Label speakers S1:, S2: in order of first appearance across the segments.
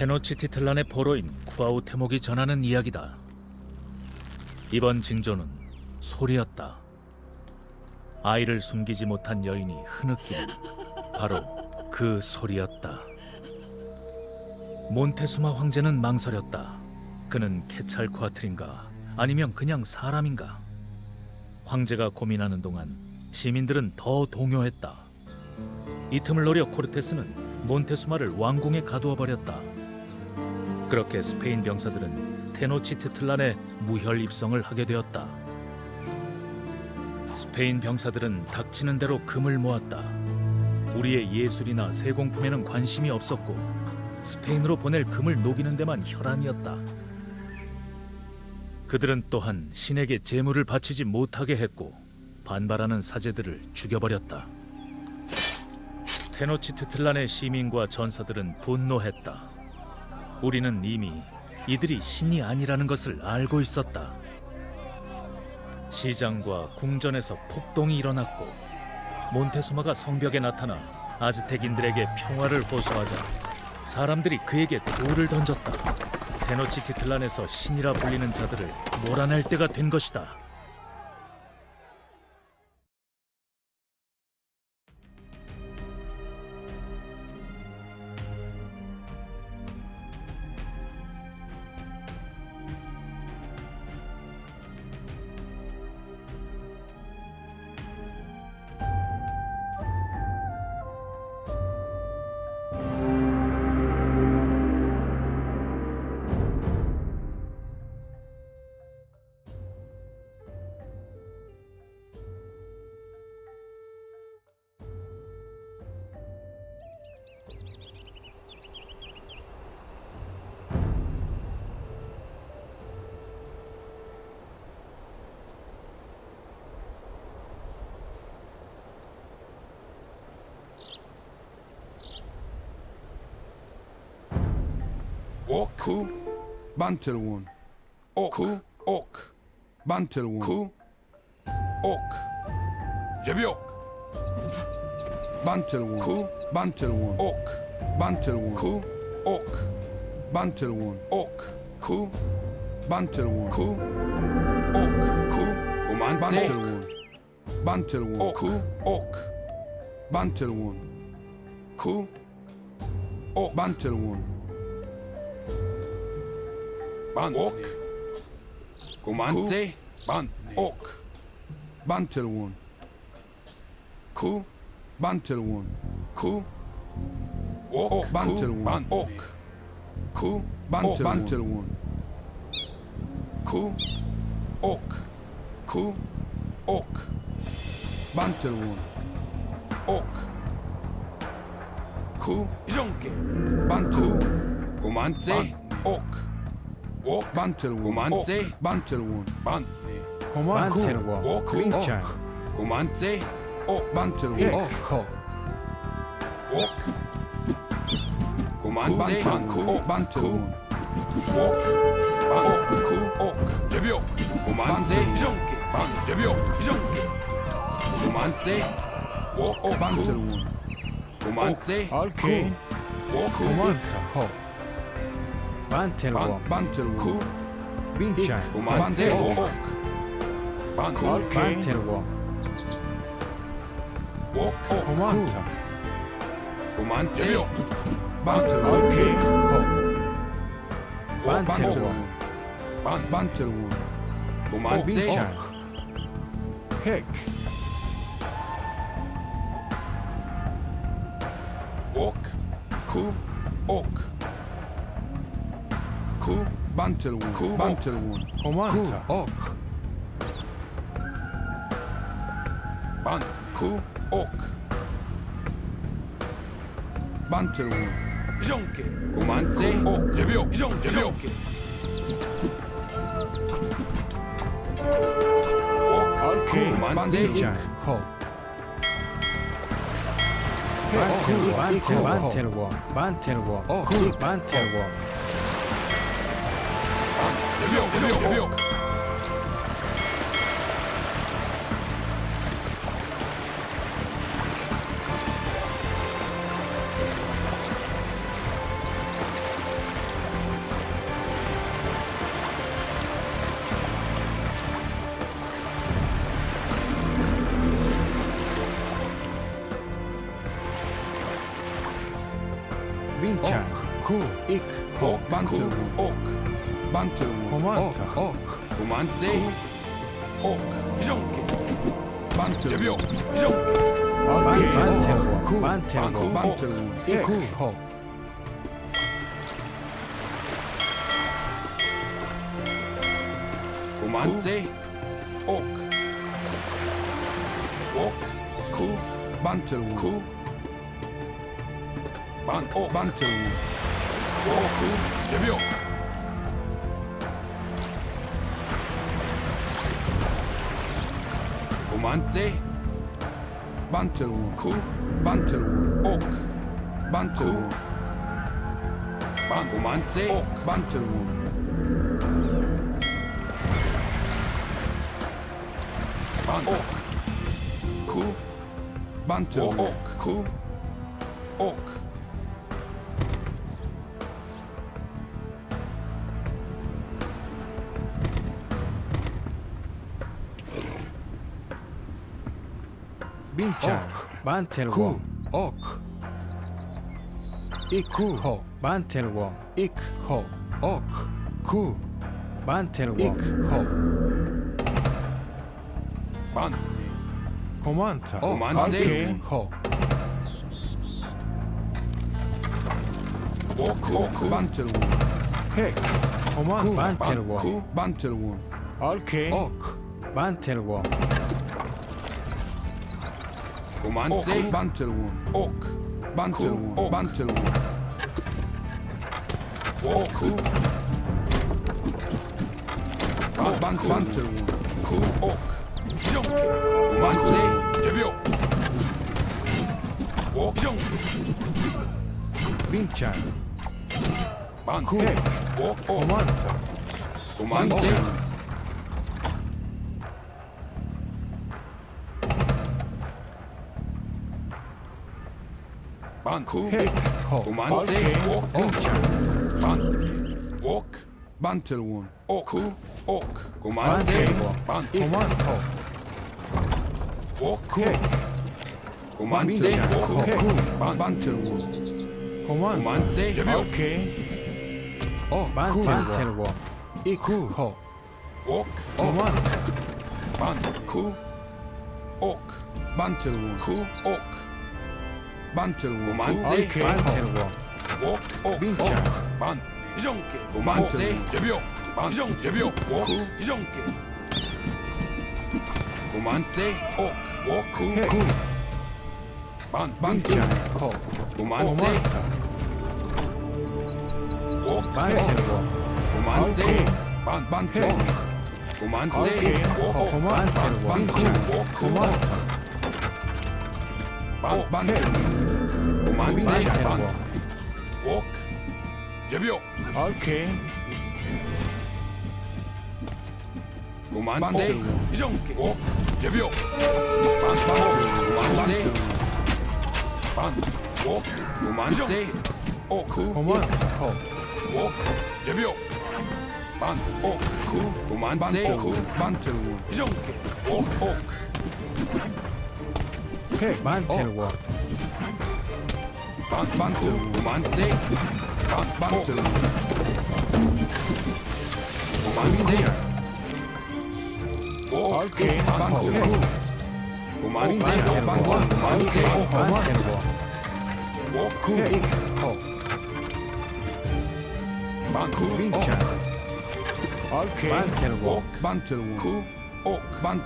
S1: 테노치티틀란의 포로인 쿠아우테목이 전하는 이야기다. 이번 징조는 소리였다. 아이를 숨기지 못한 여인이 흐느끼는 바로 그 소리였다. 몬테수마 황제는 망설였다. 그는 케찰코아트린가 아니면 그냥 사람인가? 황제가 고민하는 동안 시민들은 더 동요했다. 이 틈을 노려 코르테스는 몬테수마를 왕궁에 가두어 버렸다. 그렇게 스페인 병사들은 테노치트틀란에 무혈 입성을 하게 되었다. 스페인 병사들은 닥치는 대로 금을 모았다. 우리의 예술이나 세공품에는 관심이 없었고 스페인으로 보낼 금을 녹이는 데만 혈안이었다. 그들은 또한 신에게 제물을 바치지 못하게 했고 반발하는 사제들을 죽여버렸다. 테노치트틀란의 시민과 전사들은 분노했다. 우리는 이미 이들이 신이 아니라는 것을 알고 있었다. 시장과 궁전에서 폭동이 일어났고 몬테수마가 성벽에 나타나 아즈텍인들에게 평화를 호소하자 사람들이 그에게 돌을 던졌다. 테노치티틀란에서 신이라 불리는 자들을 몰아낼 때가 된 것이다.
S2: Ku Bantelwon Ok Ok Bantelwon Ku Ok Jebiok Bantelwon Ku Bantelwon Ok Bantelwon Ku Ok Bantelwon Ok Ku Bantelwon Ku Ok Ku Bantelwon Bantelwon Ok Ok Bantelwon Ku Ok Bantelwon Ban Ok Kumantse Ban Ok Bantelwon Ku Bantelwon Ku Ok Bantelwon Ban Ok Ku Bantelwon Ku Ok Ku Ok Bantelwon Ok Ku Jonke Bantu Kumantse Ok Ok Jebiok Kumantse Jonke Ban Jebiok Jonke Kumantse Ok Ok Bantelwon Kumantse
S3: Alki,
S2: Ok
S3: Comanta, Ho,
S2: Ban
S3: Bantelwon,
S2: Bantelwon Ku
S3: Winchan,
S2: Kumantse Ok Ban Ok
S3: Bantelwon,
S2: Ok Ok
S3: Comanta,
S2: Kumantse Bantelwon
S3: Alki, Ho,
S2: Bantelwon
S3: Bantelwon,
S2: Ban Bantelwon Kumantse
S3: Winchan, Hek,
S2: Ok Ku Ku Bantelwon
S3: Comanta, Ok,
S2: Ban Ku Ok Bantelwon Jonke Kumantse Ok Jebiok Jonke Jonke
S3: Alki,
S2: Kumantse
S3: Winchan, Ho, Bantelwon, Bantelwon, Bantelwon, Bantelwon, Bantelwon,
S2: Jebiok Jebiok Jebiok
S3: Binchan.
S2: Bantu
S3: Komanta. Ok.
S2: 고만세 옥 이정기 bantu 제비오 이정기
S3: Okay. Bantelwa.
S2: Ku.
S3: Bantelwa.
S2: bantu
S3: Ik. Ho.
S2: 고만세 옥 옥, 구, bantu 구, 반, 오, bantu 오, 구, 제비오 고만세 bantu 구, bantu 옥, bantu 반, 고만세 옥, bantu
S3: Bantelwa.
S2: Ku.
S3: Ok. Ik. Ho. Bantelwa. Ik. Ho. Ok. Ku. Bantelwa. Ik. Ho.
S2: 반,
S3: Komanta.
S2: Oh, Komanta.
S3: Okay. Ho.
S2: 옥, 옥, bantu
S3: Hek. Komanta. Bantelwa.
S2: 구, bantu
S3: Okay. Ok. Bantelwa.
S2: 고만세 bantu 옥, bantu 옥, bantu 옥, 구, 반, bantu bantu 구, 옥, 옥. 반,
S3: Ku.
S2: 옥, 옥, 반. 옥,
S3: Binchan.
S2: 반, 옥, 옥, 구, 옥,
S3: Bantelwa.
S2: 반,
S3: Komanta.
S2: 옥,
S3: Binchan.
S2: 옥. 반. 고만세 제비오
S3: Okay. Oh, Bantelwa. Ik. Ho.
S2: 옥,
S3: Komanta.
S2: 반, 구, 옥, bantelwon, 구, 옥, bantelwon, 고만세
S3: Okay. Bantelwa.
S2: 옥, 옥,
S3: Binchan.
S2: 반, 이정께 제비오 반, 이정 제비오 옥, 이정께 고만세 옥, 옥, 구,
S3: Hek.
S2: 반,
S3: Binchan.
S2: 반tel
S3: Ho.
S2: 고만세
S3: Komanta.
S2: 옥. 고만세. 반, 반tel
S3: Hek.
S2: 고만세
S3: Okay.
S2: 옥, 옥,
S3: Komanta.
S2: 반,
S3: Binchan.
S2: 옥, 구,
S3: Komanta.
S2: 반, 반tel 고만세 반,
S3: Bantelwa.
S2: 옥, 제비오
S3: Okay.
S2: 고 만세 이정께 옥, 제비오. 반, 반, 고만세. 반, 옥, 고만세. 옥, 구,
S3: Komanta. Ho.
S2: 옥, 제비오. 반, 옥, 구, 고만세 구, 반틀
S3: Hek. Bantelwa.
S2: 반, 구,
S3: Binchan. Okay. Bantelwa.
S2: 옥, 반틀 구, 옥, 반틀 옥, 고만세 반틀 구, 제비오 이정께
S3: Komanta.
S2: 반, 옥, 구,
S3: Hek.
S2: 고만세
S3: Okay.
S2: 구, 반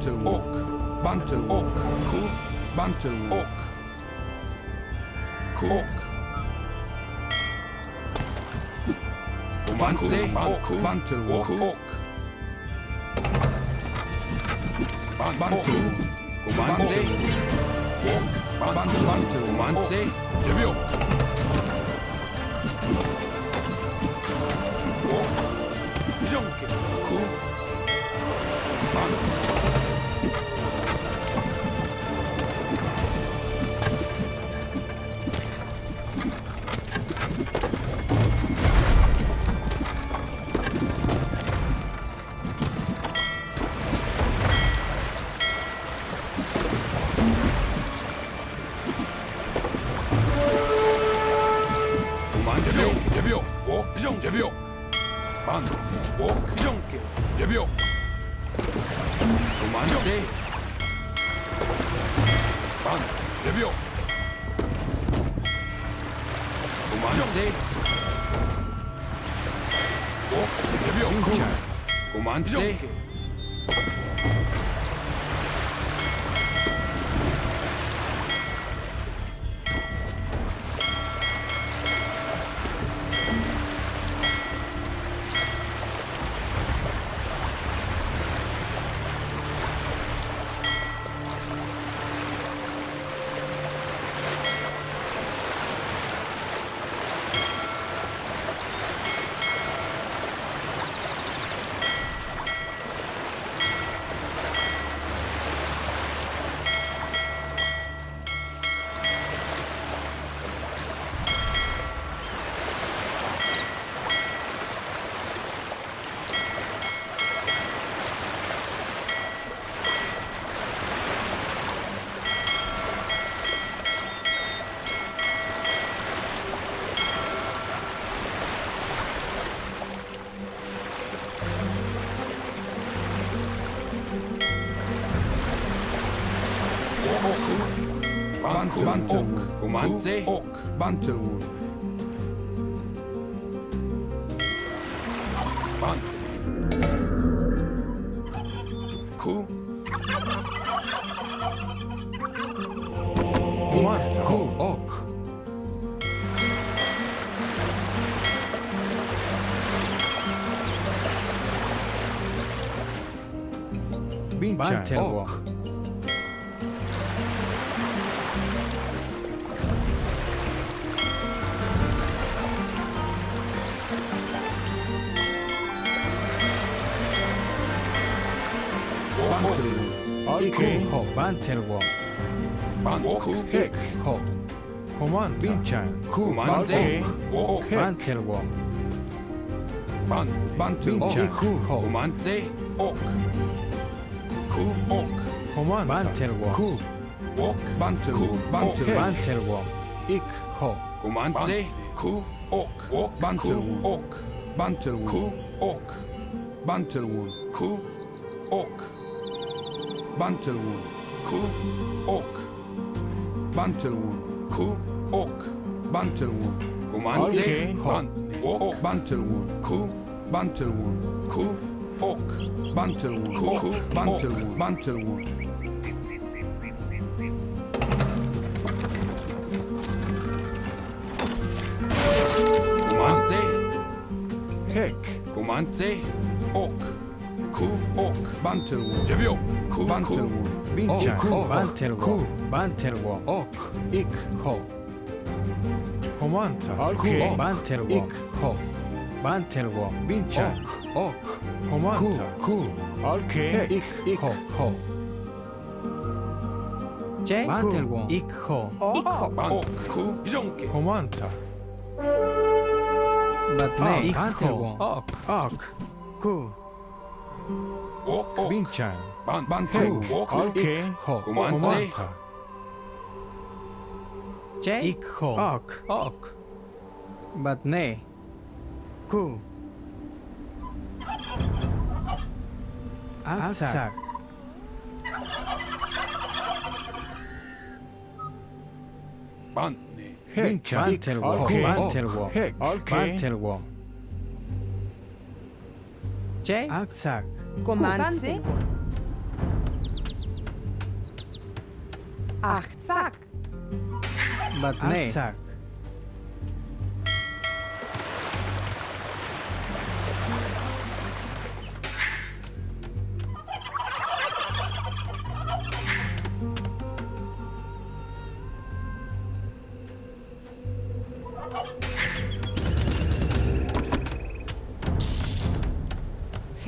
S2: 틀 옥, 반틀 옥, 구, 반틀 옥, 구, 옥, 고만세 반, 구, 반틀 옥, 옥, 반, 반틀 고만세 옥, 제비옥 제비옥 오 이정 제비옥 만오 이정계 제비옥 구만제 만 제비옥 구만제 오 제비옥
S3: 빈장
S2: 구만제 만 투 만투 구만제 옥
S3: Bantelwood
S2: 만 구,
S3: Manta Ku Ok Binchang
S4: Bantelwo.
S3: Ok Bantelwood Ik Ho
S4: Bantelwo.
S2: 만, 구,
S3: Hek Ho Command Binchang Ku
S2: 구만제 옥,
S4: Bantelwo.
S2: 만, 만투
S3: Binchang Ku Ho
S2: 구만제 옥, 구, 옥,
S3: Command
S4: Bantelwo.
S3: Ku
S2: 옥,
S3: Bantel
S2: 구,
S3: Bantel
S2: 옥,
S4: Bantelwo.
S3: Ik Ho
S2: 구만제 구, 옥, 옥, 만, 구, 옥,
S3: Bantelwood
S2: 구, 옥,
S3: Bantelwood
S2: 구, 옥,
S3: Bantelwood
S2: 구, 옥,
S3: Bantelwood
S2: 구, 옥,
S3: Bantelwood
S2: 구만제
S3: 오케이.
S2: 만, 옥,
S3: Bantelwood
S2: 구,
S3: Bantelwood
S2: 구, 옥,
S3: Bantelwood
S2: Ku,
S3: Bantelwood Bantelwood
S2: 구만제
S3: Hek
S2: 옥, 구, 옥,
S3: Bantelwood
S2: 제비옥, 구, 구,
S3: Bantelwood Binchang
S4: Ku
S3: Ok
S4: Bantelwo.
S3: Ku
S4: Bantelwo.
S3: Ok Ik Ho Comanda Ku
S4: Ok.
S3: Ok
S4: Bantelwo.
S3: Ik Ho
S4: Bantelwo.
S3: Binchang Ok Comanda Ku Ok Ik Ik Ho
S4: J. Bantelwo. Ikho.
S2: 만, 옥, 구, 이정계,
S3: Comanda
S4: But
S3: Ah,
S4: ne.
S3: Ikho.
S4: Bantelwo. Ok.
S3: Ok Ku
S2: 옥, 옥,
S3: Binchang
S2: 만, 만,
S3: Ku
S2: 구, 옥,
S3: Vinchan, Banku,
S2: Alke,
S3: Kumanta.
S4: Che, Ikho, Ok, Ok, Batne,
S3: Ku,
S4: Asak.
S2: Banne, Vinchan,
S3: Bantelwong, Bantelwong,
S4: Che,
S3: Aksak.
S4: Komance.
S3: Ach, zack.
S4: But nee. Ach,
S5: zack.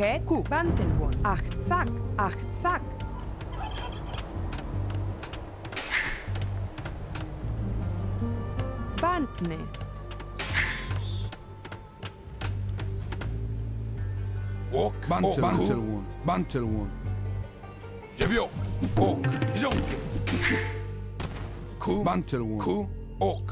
S5: Achtsak.
S4: But ne.
S3: Aksak
S5: Het Bantelwon. Acht zak. Acht zak. Bantne.
S2: 옥, bantel,
S3: Bantel
S2: 구,
S3: one. Bantel one.
S2: 제비옥, 옥, 이정깨. 구,
S3: Bantel one.
S2: 구, 옥.
S5: Ok.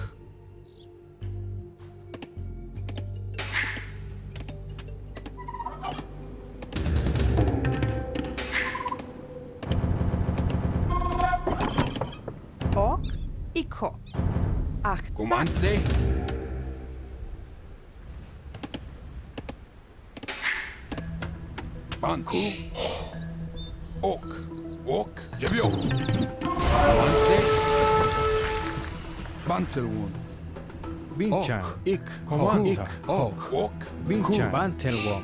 S2: 반쿠, 옥, 옥, 제비옥.
S3: one. Binchan. Ik.
S4: Ho.
S3: Komanta.
S4: Ok.
S2: 옥,
S3: Binchan.
S4: Bantelwom.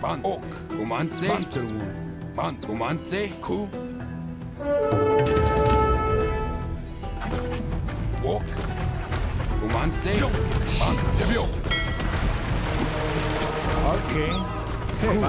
S2: 반, 옥, 고만세.
S3: One.
S2: 반, 고만세. 구. 옥, 고만세. 반, 제비옥. 옥, 오.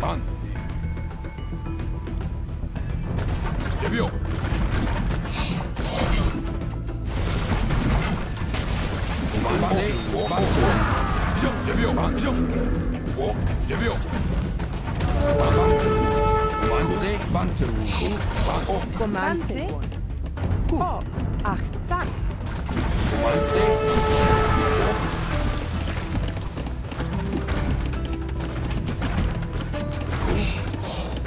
S4: Ok. But nay. Bantelwom. Outside. Outside.
S2: 반. 정. 오. 반. 제비오. 고만세. 구.
S5: Banza. Banan. Ku. Ikho.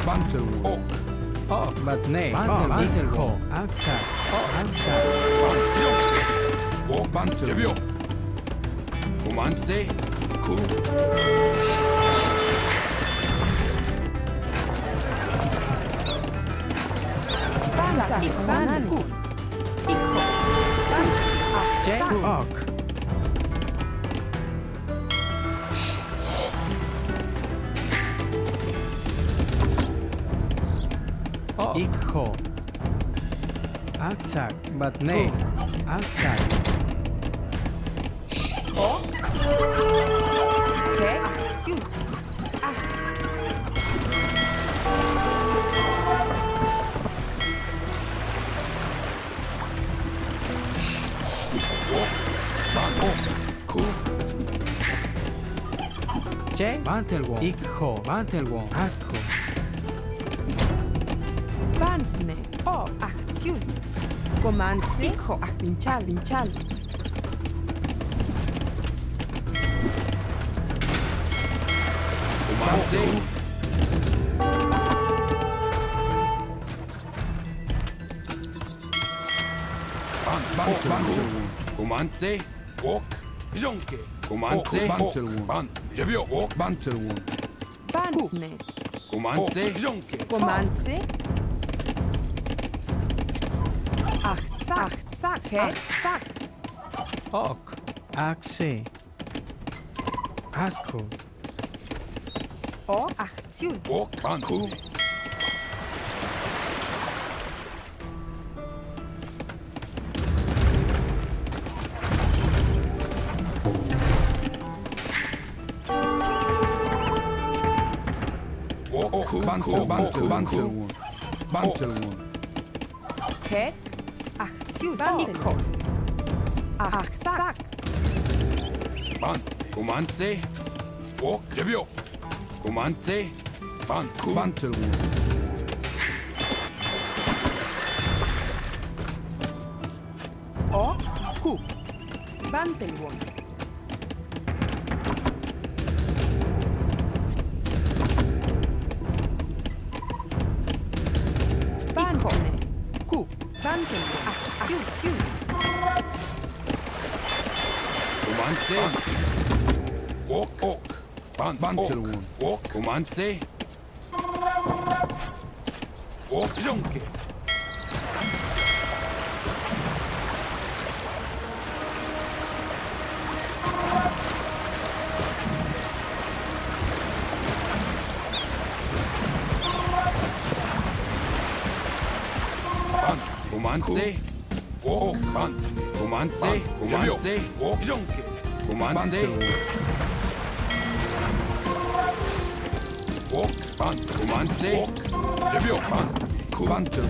S5: Ban. Acht
S4: J.
S5: zak.
S4: Ok.
S5: Oh.
S4: Ikho. Outside. Nay. Outside.
S5: Het. Acht. Acht.
S2: 반. 오. 구.
S4: home. Outside, but nay,
S5: outside. O,
S3: K,
S2: Q,
S3: Axe.
S2: J, Mantelwong, Ik Ho, Mantelwong, Ask 깨. 고만세.
S3: 반tel
S2: 옥.
S3: 원.
S2: 반. 제비오. 옥.
S3: Bantel one.
S5: Bantne.
S2: 고만세.
S5: Zak. Het. Zak.
S4: Ok. Axe. Asko.
S5: O. Acht.
S2: 옥. 반. 구. 옥. 옥. 구.
S3: Bantel.
S2: 구.
S3: Bantel.
S2: 옥.
S3: Bantel
S2: 구.
S3: one. Bantel one.
S5: Het. Acht. Ikho. Acht zak.
S2: 반. 고만세. 옥. 제비오. 고만세. 반. 구.
S3: Bantel one.
S5: O. Ku. Bantelwon.
S2: 옥. 옥. 반.
S3: 반tel
S2: 옥.
S3: 원.
S2: 옥. 고만세. 옥 이정게 반 도만세 옥반 도만세 도만세 옥 이정게 도만세. 옥반 도만세. 제비오 반
S3: Bantel.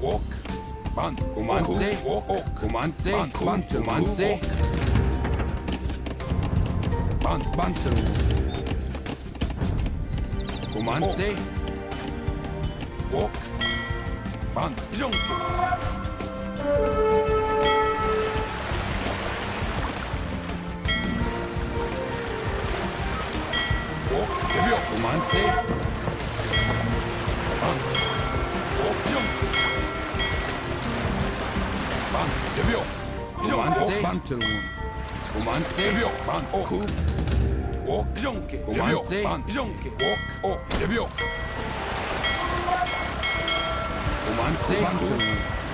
S2: 옥반 도만세. 옥 도만세. 반 도만세. 반
S3: Bantel.
S2: 도만세. 옥반 이정도 만세
S3: Bantel.
S2: 도만세 제비오 반옥. 옥. 이정게 도만세 반 이정게 옥옥.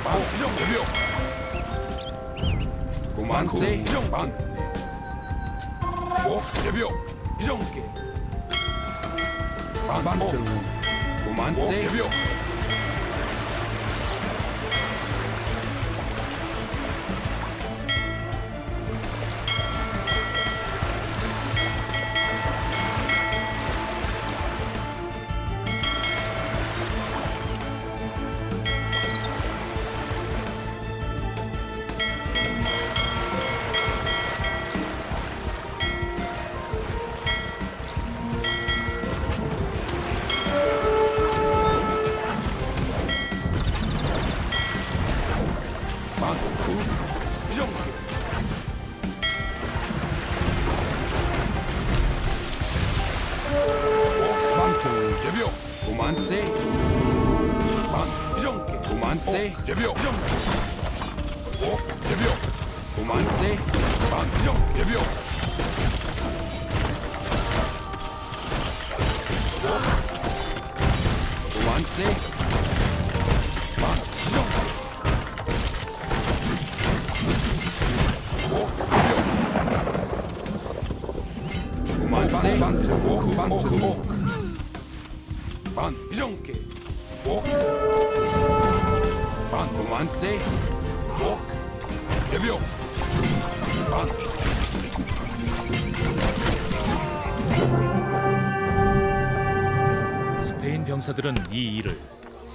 S2: 반 이정 제비오 도만세 이정 반옥. 제비오 이정게 반옥.
S3: Bantel.
S2: 도만세. 제비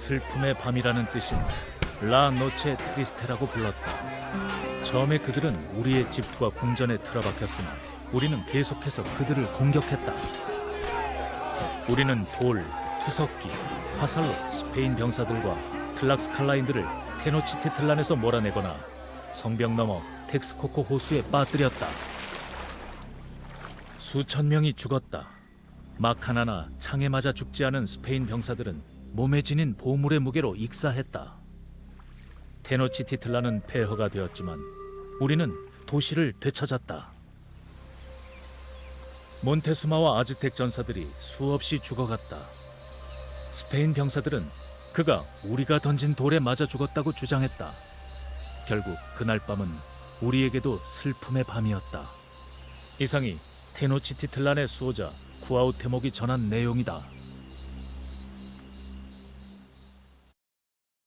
S1: 슬픔의 밤이라는 뜻인 라 노체 트리스테라고 불렀다. 처음에 그들은 우리의 집과 궁전에 틀어박혔으나 우리는 계속해서 그들을 공격했다. 우리는 돌, 투석기, 화살로 스페인 병사들과 틀락스칼라인들을 테노치티틀란에서 몰아내거나 성벽 넘어 텍스코코 호수에 빠뜨렸다. 수천 명이 죽었다. 막 하나나 창에 맞아 죽지 않은 스페인 병사들은 몸에 지닌 보물의 무게로 익사했다. 테노치티틀라는 폐허가 되었지만 우리는 도시를 되찾았다. 몬테수마와 아즈텍 전사들이 수없이 죽어갔다. 스페인 병사들은 그가 우리가 던진 돌에 맞아 죽었다고 주장했다. 결국 그날 밤은 우리에게도 슬픔의 밤이었다. 이상이 테노치티틀란의 수호자 구아우테목이 전한 내용이다.